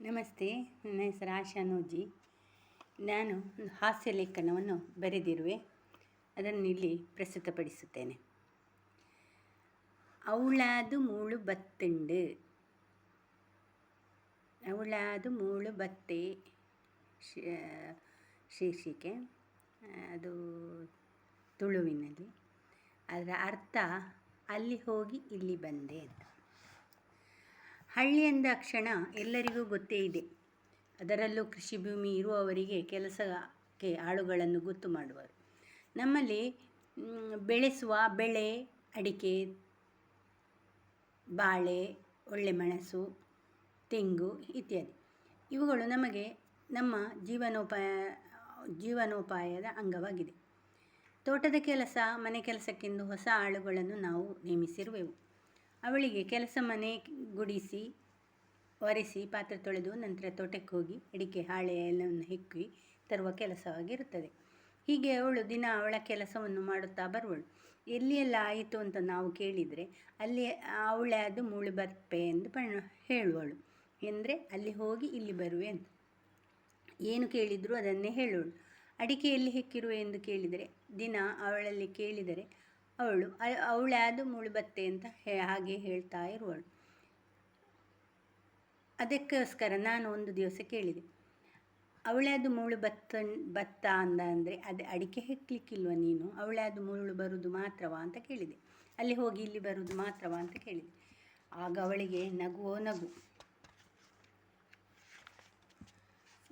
ನಮಸ್ತೆ, ನನ್ನ ಹೆಸರು ಆಶಾ ನೋಜಿ ನಾನು ಒಂದು ಹಾಸ್ಯ ಲೇಖನವನ್ನು ಬರೆದಿರುವೆ. ಅದನ್ನು ಇಲ್ಲಿ ಪ್ರಸ್ತುತಪಡಿಸುತ್ತೇನೆ. ಅವಳಾದು ಮೂಳು ಬತ್ತುಂಡು. ಅವಳಾದು ಮೂಳು ಬತ್ತೆ ಶೀರ್ಷಿಕೆ. ಅದು ತುಳುವಿನಲ್ಲಿ. ಅದರ ಅರ್ಥ, ಅಲ್ಲಿ ಹೋಗಿ ಇಲ್ಲಿ ಬಂದೆ ಅಂತ. ಹಳ್ಳಿ ಕ್ಷಣ ಎಲ್ಲರಿಗೂ ಗೊತ್ತೇ ಇದೆ. ಅದರಲ್ಲೂ ಕೃಷಿ ಭೂಮಿ ಇರುವವರಿಗೆ ಕೆಲಸಕ್ಕೆ ಆಳುಗಳನ್ನು ಗೊತ್ತು ಮಾಡುವರು. ನಮ್ಮಲ್ಲಿ ಬೆಳೆಸುವ ಬೆಳೆ, ಅಡಿಕೆ, ಬಾಳೆ, ಒಳ್ಳೆ ಮೆಣಸು, ತೆಂಗು ಇತ್ಯಾದಿ. ಇವುಗಳು ನಮಗೆ ನಮ್ಮ ಜೀವನೋಪಾಯ, ಜೀವನೋಪಾಯದ ಅಂಗವಾಗಿದೆ. ತೋಟದ ಕೆಲಸ, ಮನೆ ಕೆಲಸಕ್ಕೆಂದು ಹೊಸ ಆಳುಗಳನ್ನು ನಾವು ನೇಮಿಸಿರುವೆವು. ಅವಳಿಗೆ ಕೆಲಸ ಮನೆ ಗುಡಿಸಿ, ಒರೆಸಿ, ಪಾತ್ರೆ ತೊಳೆದು ನಂತರ ತೋಟಕ್ಕೆ ಹೋಗಿ ಅಡಿಕೆ, ಹಾಳೆ ಎಲ್ಲವನ್ನು ಹೆಕ್ಕಿ ತರುವ ಕೆಲಸವಾಗಿರುತ್ತದೆ. ಹೀಗೆ ಅವಳು ದಿನ ಅವಳ ಕೆಲಸವನ್ನು ಮಾಡುತ್ತಾ ಬರುವಳು. ಎಲ್ಲಿ ಎಲ್ಲ ಆಯಿತು ಅಂತ ನಾವು ಕೇಳಿದರೆ ಅಲ್ಲಿ ಅವಳೇ ಅದು ಮುಳು ಬರ್ಪೆ ಎಂದು ಪಣ ಹೇಳುವಳು. ಎಂದರೆ, ಅಲ್ಲಿ ಹೋಗಿ ಇಲ್ಲಿ ಬರುವೆ ಅಂತ. ಏನು ಕೇಳಿದರೂ ಅದನ್ನೇ ಹೇಳುವಳು. ಅಡಿಕೆಯಲ್ಲಿ ಹೆಕ್ಕಿರುವೆ ಎಂದು ಕೇಳಿದರೆ, ದಿನ ಅವಳಲ್ಲಿ ಕೇಳಿದರೆ ಅವಳು ಅವಳೇ ಅದು ಮುಳುಬತ್ತೆ ಅಂತ ಹಾಗೆ ಹೇಳ್ತಾ ಇರುವಳು. ಅದಕ್ಕೋಸ್ಕರ ನಾನು ಒಂದು ದಿವಸ ಕೇಳಿದೆ. ಅವಳ್ಯಾದು ಮುಳ್ಳು ಭತ್ತ ಭತ್ತ ಅಂದ ಅಂದರೆ ಅದು ಅಡಿಕೆ ಹೆಕ್ಲಿಕ್ಕಿಲ್ವ ನೀನು? ಅವಳ್ಯಾದು ಮುಳ್ಳು ಬರುವುದು ಮಾತ್ರವಾ? ಅಂತ ಕೇಳಿದೆ. ಅಲ್ಲಿ ಹೋಗಿ ಇಲ್ಲಿ ಬರುವುದು ಮಾತ್ರವಾ ಅಂತ ಕೇಳಿದೆ. ಆಗ ಅವಳಿಗೆ, ನಗುವೋ ನಗು.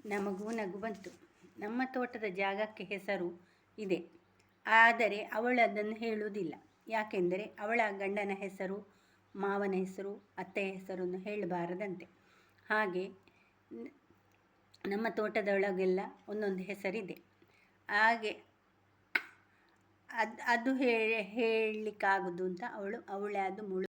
ನಮಗೂ ನಗು ಬಂತು. ನಮ್ಮ ತೋಟದ ಜಾಗಕ್ಕೆ ಹೆಸರು ಇದೆ. ಆದರೆ ಅವಳು ಅದನ್ನು ಹೇಳುವುದಿಲ್ಲ. ಯಾಕೆಂದರೆ ಅವಳ ಗಂಡನ ಹೆಸರು, ಮಾವನ ಹೆಸರು, ಅತ್ತೆಯ ಹೆಸರನ್ನು ಹೇಳಬಾರದಂತೆ. ಹಾಗೆ ನಮ್ಮ ತೋಟದೊಳಗೆಲ್ಲ ಒಂದೊಂದು ಹೆಸರಿದೆ. ಹಾಗೆ ಅದು ಅದು ಹೇಳಲಿಕ್ಕಾಗೋದು ಅಂತ ಅವಳು ಅವಳೇ ಅದು ಮುಳು